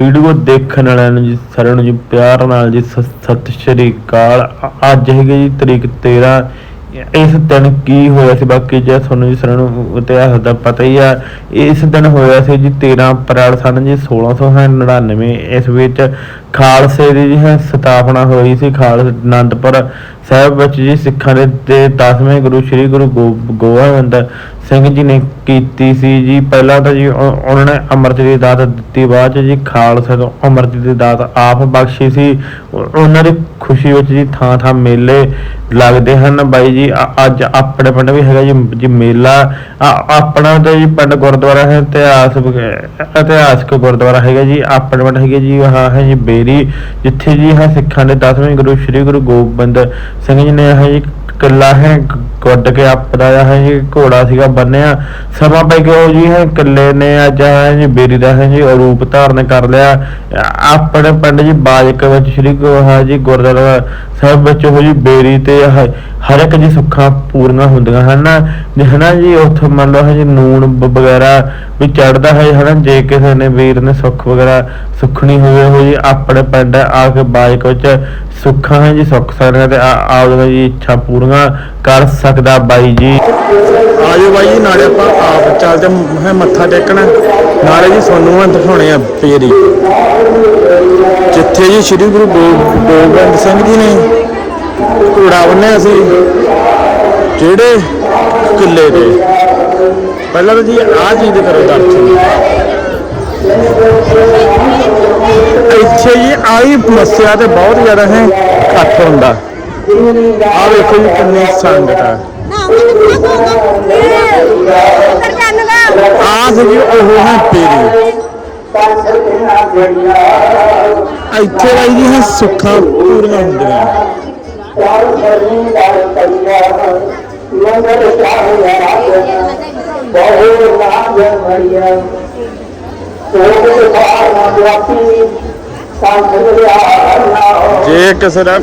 Video ਦੇਖਣ ਵਾਲਿਆਂ ਨੂੰ ਜੀ, ਸਾਰਿਆਂ ਨੂੰ ਜੀ ਪਿਆਰ ਨਾਲ ਜੀ, ਸਤਿ ਸ਼੍ਰੀ ਅਕਾਲ। ਅੱਜ ਹੈਗੀ ਜੀ ਤਰੀਕ 13 ਇਸ ਦਿਨ ਕੀ ਹੋਇਆ ਸੀ? ਬਾਕੀ ਜੇ ਤੁਹਾਨੂੰ ਜੀ ਸਾਰਿਆਂ ਨੂੰ ਇਤਿਹਾਸ ਦਾ ਪਤਾ ਹੀ ਆ, ਇਸ ਦਿਨ ਹੋਇਆ ਸੀ ਜੀ 13 ਅਪ੍ਰੈਲ ਸਨ ਜੀ 1699 ਇਸ ਵਿੱਚ ਖਾਲਸੇ ਦੀ ਜੀ ਸਥਾਪਨਾ ਹੋਈ ਸੀ, ਖਾਲਸਾ ਅਨੰਦਪੁਰ ਸਾਹਿਬ ਵਿੱਚ ਜੀ, ਸਿੱਖਾਂ ਦੇ ਤੇ 10ਵੇਂ ਗੁਰੂ, ਸ੍ਰੀ ਗੁਰੂ ਗੋ- ਗੋਬਿੰਦ ਸਿੰਘ ਜੀ ਨੇ ਕੀਤੀ ਸੀ ਜੀ। ਪਹਿਲਾਂ ਤਾਂ ਜੀ ਉਹ- ਉਹਨਾਂ ਨੇ ਅੰਮ੍ਰਿਤ ਦੀ ਦਾਤ ਦਿੱਤੀ, ਬਾਅਦ ਚ ਜੀ ਖਾਲਸਾ ਤੋਂ ਅੰਮ੍ਰਿਤ ਦੀ ਦਾਤ ਆਪ ਬਖਸ਼ੀ ਸੀ। ਉਹ- ਉਹਨਾਂ ਦੀ ਖੁਸ਼ੀ ਵਿੱਚ ਜੀ ਥਾਂ ਥਾਂ ਮੇਲੇ ਲੱਗਦੇ ਹਨ। ਬਾਈ ਜੀ, ਅ- ਅੱਜ ਆਪਣੇ ਪਿੰਡ ਵੀ ਹੈਗਾ ਜੀ ਜੀ ਮੇਲਾ। ਅ- ਆਪਣਾ ਤਾਂ ਜੀ ਪਿੰਡ ਗੁਰਦੁਆਰਾ ਹੈ, ਇਤਿਹਾਸ ਵਗ- ਇਤਿਹਾਸਕ ਗੁਰਦੁਆਰਾ ਹੈਗਾ ਜੀ। ਆਪਣੇ ਪਿੰਡ ਹੈਗੇ ਜੀ, ਆਹ ਹੈ ਜੀ ਬੇਰੀ, ਜਿੱਥੇ ਜੀ ਹੈ ਸਿੱਖਾਂ ਦੇ 10ਵੇਂ ਗੁਰੂ, ਸ੍ਰੀ ਗੁਰੂ ਗੋਬਿੰਦ ਸਿੰਘ ਜੀ ਨੇ ਇਹ ਜੀ ਕਿੱਲਾ ਹੈ ਗ- ਕੇ ਆਪਦਾ ਹੈ ਜੀ ਘੋੜਾ ਸੀਗਾ ਬੰਨਿਆ। ਸਮਾਂ ਪੈ ਕੇ ਉਹ ਜੀ ਹੈ ਕਿੱਲੇ ਨੇ ਅੱਜ ਹੈ ਜੀ ਬੇਰੀ ਦਾ ਹੈ ਜੀ ਰੂਪ ਧਾਰਨ ਕਰ ਲਿਆ। ਆਪਣੇ ਪਿੰਡ ਜੀ, ਬਾਜਕ ਵਿੱਚ ਸ੍ਰੀ ਗੁਰੂ ਹੈ ਜੀ ਗੁਰਦੁਆਰਾ ਸਾਹਿਬ ਵਿੱਚ ਉਹ ਜੀ ਬੇਰੀ ਤੇ ਹਰ ਇੱਕ ਜੀ ਸੁੱਖਾਂ ਪੂਰੀਆਂ ਹੁੰਦੀਆਂ ਹਨ। ਜੇ ਹਨਾ ਜੀ, ਉੱਥੇ ਮੰਨ ਲਓ ਜੀ ਨੂਣ ਵਗੈਰਾ ਵੀ ਚੜਦਾ ਹੈ, ਹਨਾ, ਜੇ ਕਿਸੇ ਨੇ ਵੀਰ ਨੇ ਸੁੱਖ ਵਗੈਰਾ ਸੁਖਣੀ ਹੋਵੇ, ਉਹ ਆਪਣੇ ਪਿੰਡ ਆ ਕੇ ਬਾਜਕ ਵਿੱਚ ਸੁੱਖਾਂ ਹੈ ਜੀ, ਸੁੱਖ ਸਕਦਾ ਤੇ ਆਪਦੀਆਂ ਜੀ ਇੱਛਾ ਪੂਰੀਆਂ ਕਰ ਸਕਦਾ ਬਾਈ ਜੀ। ਆਜੋ ਬਾਈ ਜੀ, ਨਾਲੇ ਆਪਾਂ ਆਪ ਚੱਲਦੇ ਹੈ ਮੱਥਾ ਟੇਕਣਾ। ਨਾਲੇ ਜੀ ਤੁਹਾਨੂੰ ਮੈਂ ਦਿਖਾਉਣੇ ਆ ਪੇਰੀ ਜਿੱਥੇ ਜੀ ਸ੍ਰੀ ਗੁਰੂ ਗੋ- ਗੋਬਿੰਦ ਸਿੰਘ ਜੀ ਨੇ ਘੋੜਾ ਬੰਨਿਆ ਸੀ ਜਿਹੜੇ ਕਿਲੇ ਤੇ ਪਹਿਲਾਂ ਤਾਂ ਜੀ ਆਹ ਚੀਜ਼ ਦੇ ਕਰੋ ਦਰਸ਼ਨ। ਇੱਥੇ ਜੀ ਆਹੀ ਮੱਸਿਆ ਤੇ ਬਹੁਤ ਜ਼ਿਆਦਾ ਹੈ ਇਕੱਠ ਹੁੰਦਾ। ਆਹ ਵੇਖੋ ਜੀ ਕਿੰਨੀ ਸੰਗਤ ਆ। ਆ ਸੀ ਉਹ ਹੈ ਪੇਰੀ ਇੱਥੇ ਬਾਈ ਜੀ ਹੈ ਸੁੱਖਾਂ ਪੂਰੀਆਂ ਹੁੰਦੀਆਂ। ਜੇ ਕਿਸੇ ਦਾ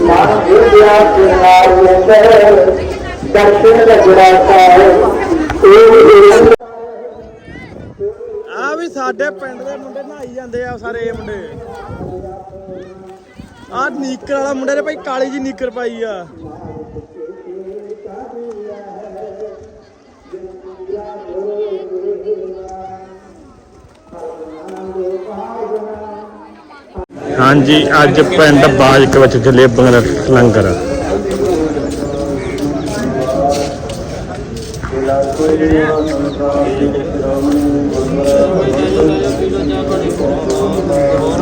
ਆ ਵੀ ਸਾਡੇ ਪਿੰਡ ਦੇ ਮੁੰਡੇ ਨਹਾਈ ਜਾਂਦੇ ਆ ਸਾਰੇ ਇਹ ਮੁੰਡੇ। ਆ ਨੀਕਰ ਵਾਲਾ ਮੁੰਡਾ ਨੇ ਭਾਈ ਕਾਲੀ ਜੀ ਨੀਕਰ ਪਾਈ ਆ। ਹਾਂਜੀ, ਅੱਜ ਪਿੰਡ ਬਾਜਕ ਵਿੱਚ ਚੱਲੇ ਦਾ ਲੰਗਰ।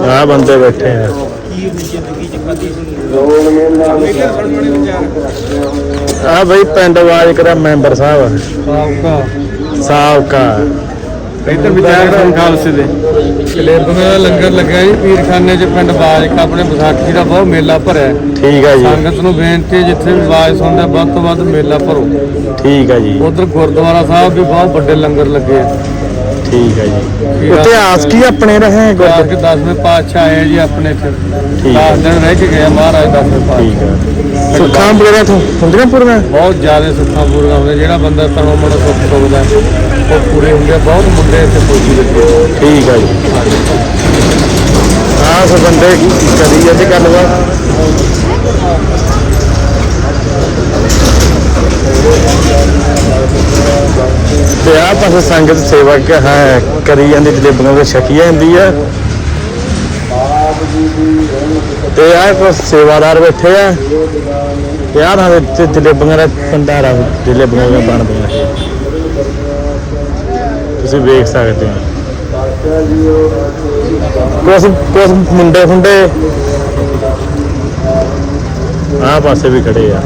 ਆ ਆ ਬੰਦੇ ਬੈਠੇ ਆ। ਆ ਬਈ ਪਿੰਡ ਬਾਜਕ ਦਾ ਮੈਂਬਰ ਸਾਹਿਬ। ਸਾਊਕਾ ਸਾਬਕਾ। ਇੱਧਰ ਵਿਚਾਰ ਸਿੰਘ ਖਾਲਸੇ ਦੇ। ਜਲੇਬੀਆਂ ਦਾ ਲੰਗਰ ਲੱਗਿਆ ਜੀ ਪੀਰਖਾਨੇ 'ਚ ਪਿੰਡ ਬਾਜਕ ਆਪਣੇ ਵਿਸਾਖੀ ਦਾ ਬਹੁਤ ਮੇਲਾ ਭਰਿਆ ਠੀਕ ਆ ਜੀ। ਸੰਗਤ ਨੂੰ ਬੇਨਤੀ ਹੈ, ਜਿੱਥੇ ਵੀ ਆਵਾਜ਼ ਸੁਣਦਾ ਵੱਧ ਤੋਂ ਵੱਧ ਮੇਲਾ ਭਰੋ। ਠੀਕ ਆ ਜੀ। ਉਧਰ ਗੁਰਦੁਆਰਾ ਸਾਹਿਬ ਵੀ ਬਹੁਤ ਵੱਡੇ ਲੰਗਰ ਲੱਗੇ ਆ। ਠੀਕ ਆ ਜੀ। ਇਤਿਹਾਸ ਕੀ ਆਪਣੇ ਰਹੇ ਗੁਰਦੁਆਰਾ? ਗੁਰਦ ਕੇ 10ਵੇਂ ਪਾਤਸ਼ਾਹ ਆਏ ਜੀ ਆਪਣੇ ਇੱਥੇ। ਠੀਕ 10 ਦਿਨ ਰਹਿ ਕੇ ਗਏ ਆ ਮਹਾਰਾਜ 10ਵੇਂ ਠੀਕ ਪਾਤਸ਼ਾਹ ਆ ਸੁੱਖਾਂ ਵਗੈਰਾ ਤੋਂ ਹੁੰਦੀਆਂ ਪੂਰੀਆਂ? ਬਹੁਤ ਜ਼ਿਆਦਾ ਸੁੱਖਾਂ ਪੂਰੀਆਂ ਹੁੰਦੀਆਂ। ਜਿਹੜਾ ਬੰਦਾ ਤਨੋਂ ਮਨ ਸੁੱਖ ਸੁਖਦਾ ਉਹ ਪੂਰੇ ਹੁੰਦੇ ਆ। ਬਹੁਤ ਮੁੰਡੇ ਇੱਥੇ ਲੱਗੇ ਆ। ਠੀਕ ਆ ਜੀ। ਆਹ ਸੋ ਬੰਦੇ ਕਰੀ ਜਾਂਦੇ ਗੱਲਬਾਤ। ਤੇ ਆਹ ਪਾਸੇ ਸੰਗਤ ਸੇਵਾ ਹੈ, ਕਰੀ ਜਾਂਦੀ, ਜਲੇਬੀਆਂ ਦੇ ਛਕੀ ਜਾਂਦੀ ਆ। ਤੇ ਆਹ ਕੋ ਸੇਵਾਦਾਰ ਬੈਠੇ ਆ। ਤੇ ਆਹ ਨਾਲ ਜਲੇਬੀਆਂ ਦਾ ਭੰਡਾਰਾ ਜਲੇਬੀਆਂ ਦਾ ਬਣਦੀਆਂ ਤੁਸੀਂ ਵੇਖ ਸਕਦੇ ਹੋ। ਕੁਛ ਕੁਛ ਮੁੰਡੇ ਫੁੰਡੇ ਆਹ ਪਾਸੇ ਵੀ ਖੜੇ ਆ।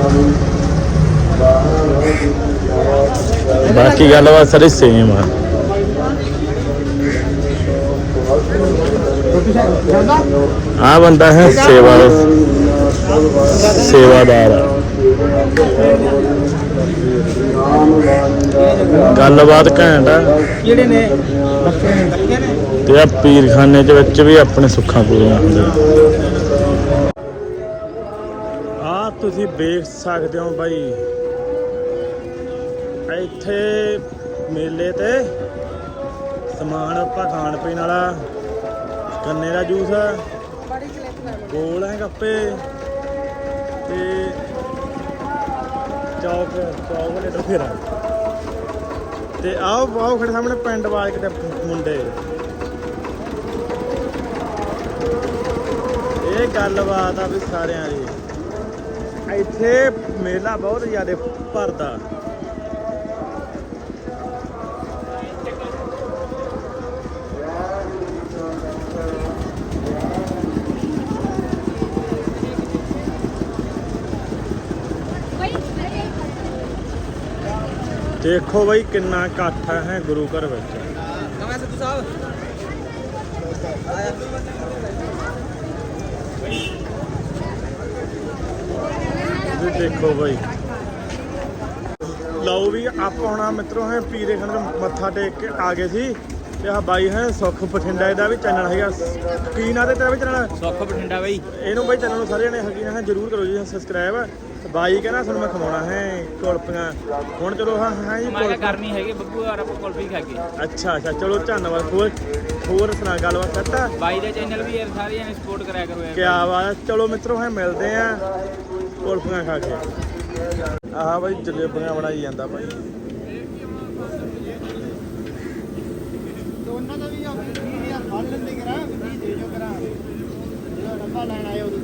ਬਾਕੀ ਗੱਲਬਾਤ ਸਾਰੀ ਸੇਮ ਆ। ਆ ਬੰਦਾ ਹੈ ਸੇਵਾ ਸੇਵਾਦਾਰ। ਗੱਲਬਾਤ ਘੈਂਟ ਆ। ਜਿਹੜੇ ਨੇ? ਤੇ ਆ ਪੀਰਖਾਨੇ ਦੇ ਵਿੱਚ ਵੀ ਆਪਣੇ ਸੁੱਖਾਂ ਪੂਰੀਆਂ ਹੁੰਦੀਆਂ। ਆ ਤੁਸੀਂ ਵੇਖ ਸਕਦੇ ਹੋ ਬਾਈ ਇੱਥੇ ਮੇਲੇ ਤੇ ਸਮਾਨ ਆਪਾਂ ਖਾਣ ਪੀਣ ਵਾਲਾ ਗੰਨੇ ਦਾ ਜੂਸ ਗੋਲ ਹੈ ਗੱਪੇ ਤੇ ਚੌਕ ਚੌਕਲੇਟ ਫੇਰਾ ਤੇ ਆਓ ਆਓ ਖੜੇ ਸਾਹਮਣੇ ਪਿੰਡ ਵਾਲੇ ਕਿਤੇ ਮੁੰਡੇ। ਇਹ ਗੱਲਬਾਤ ਆ ਵੀ ਸਾਰਿਆਂ ਦੀ। ਇੱਥੇ ਮੇਲਾ ਬਹੁਤ ਜ਼ਿਆਦਾ ਭਰਦਾ। ਦੇਖੋ ਬਈ ਕਿੰਨਾ ਇਕੱਠ ਹੈ ਗੁਰੂ ਘਰ ਵਿੱਚ। ਨਵਾਂ ਸਿੱਧੂ ਸਾਹਿਬ। ਵੀ ਦੇਖੋ ਬਈ। ਲਓ ਵੀ ਆਪਾਂ ਹੁਣ ਮਿੱਤਰੋ ਹੈ ਪੀਰੇ ਖੰਡ ਮੱਥਾ ਟੇਕ ਕੇ ਆ ਗਏ ਸੀ। ਤੇ ਆ ਬਾਈ ਹੈ ਸੁੱਖ ਬਠਿੰਡਾ ਇਹਦਾ ਵੀ ਚੈਨਲ ਹੈਗਾ। ਕੀ ਨਾਂ ਤੇ ਤੇਰਾ ਵੀ ਚੈਨਲ? ਸੁੱਖ ਬਠਿੰਡਾ ਬਾਈ। ਇਹਨੂੰ ਬਾਈ ਚੈਨਲ ਨੂੰ ਸਾਰੇ ਜਣੇ ਹੈਗੇ ਹੈ ਜਰੂਰ ਕਰੋ ਜੀ ਸਬਸਕ੍ਰਾਈਬ ਬਾਈ ਕਹਿੰਦਾ ਤੁਹਾਨੂੰ ਮੈਂ ਖਵਾਉਣਾ ਹੈ ਕੁਲਪੀਆਂ ਹੁਣ ਚਲੋ ਹਾਂ ਹਾਂ ਜੀ ਮੈਂ ਕਿਹਾ ਕੁਲਪੀਆਂ। ਕਰਨੀ ਹੈਗੀ ਬੱਬੂ ਯਾਰ ਆਪਾਂ ਕੁਲਫੀ ਖਾ ਕੇ। ਅੱਛਾ ਅੱਛਾ ਚਲੋ ਧੰਨਵਾਦ ਹੋਰ ਹੋਰ ਸੁਣਾ ਗੱਲਬਾਤ ਕਰਤਾ? ਬਾਈ ਦੇ ਚੈਨਲ ਵੀ ਯਾਰ ਸਾਰੇ ਜਣੇ ਸਪੋਰਟ ਕਰਿਆ ਕਰੋ ਯਾਰ ਕਿਆ ਬਾਤ ਹੈ। ਚਲੋ ਮਿੱਤਰੋ ਹੈ ਮਿਲਦੇ ਆ ਕੁਲਫੀਆਂ ਖਾ ਕੇ। ਆਹ ਬਾਈ ਜਲੇਬੀਆਂ ਬਣਾਈ ਜਾਂਦਾ ਬਾਈ। ਦੋਨਾਂ ਦਾ ਵੀ ਆਪਣੀ 20000 ਫੜ ਲੈਂਦੇ ਕਰਾਂ ਵੀ ਦੇ ਜੋ ਕਰਾਂ। ਜਿਹੜਾ ਡੱਬਾ ਲੈਣ ਆਏ ਉਦੋਂ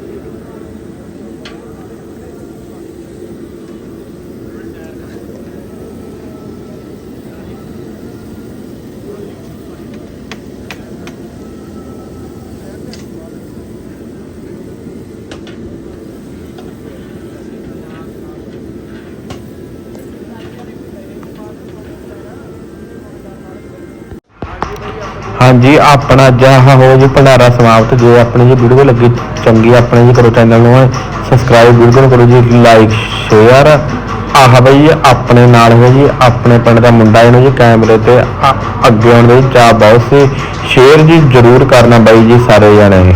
ਹਾਂਜੀ, ਆਪਣਾ ਜਹਾ ਹੋ ਜੀ, ਭੰਡਾਰਾ ਸਮਾਪਤ। ਜੇ ਆਪਣੀ ਜੀ ਵੀਡੀਓ ਲੱਗੀ, ਚੰਗੀ ਆਪਣੇ ਜੀ ਕਰੋ ਚੈਨਲ ਨੂੰ। ਸਬਸਕ੍ਰਾਈਬ ਵੀਡੀਓ ਨੂੰ ਕਰੋ ਜੀ ਲਾਈਕ ਸ਼ੇਅਰ ਆਹ ਬਈ ਜੀ ਆਪਣੇ ਨਾਲ ਹੈ ਜੀ, ਆਪਣੇ ਪਿੰਡ ਦਾ ਮੁੰਡਾ ਇਹਨੂੰ ਜੀ, ਕੈਮਰੇ ਤੇ ਅੱਗੇ ਆਉਣ ਦੇ ਚਾਹ ਬਹੁਤ ਸੀ। ਸ਼ੇਅਰ ਜੀ ਜ਼ਰੂਰ ਕਰਨਾ ਬਾਈ ਜੀ, ਸਾਰੇ ਜਣੇ।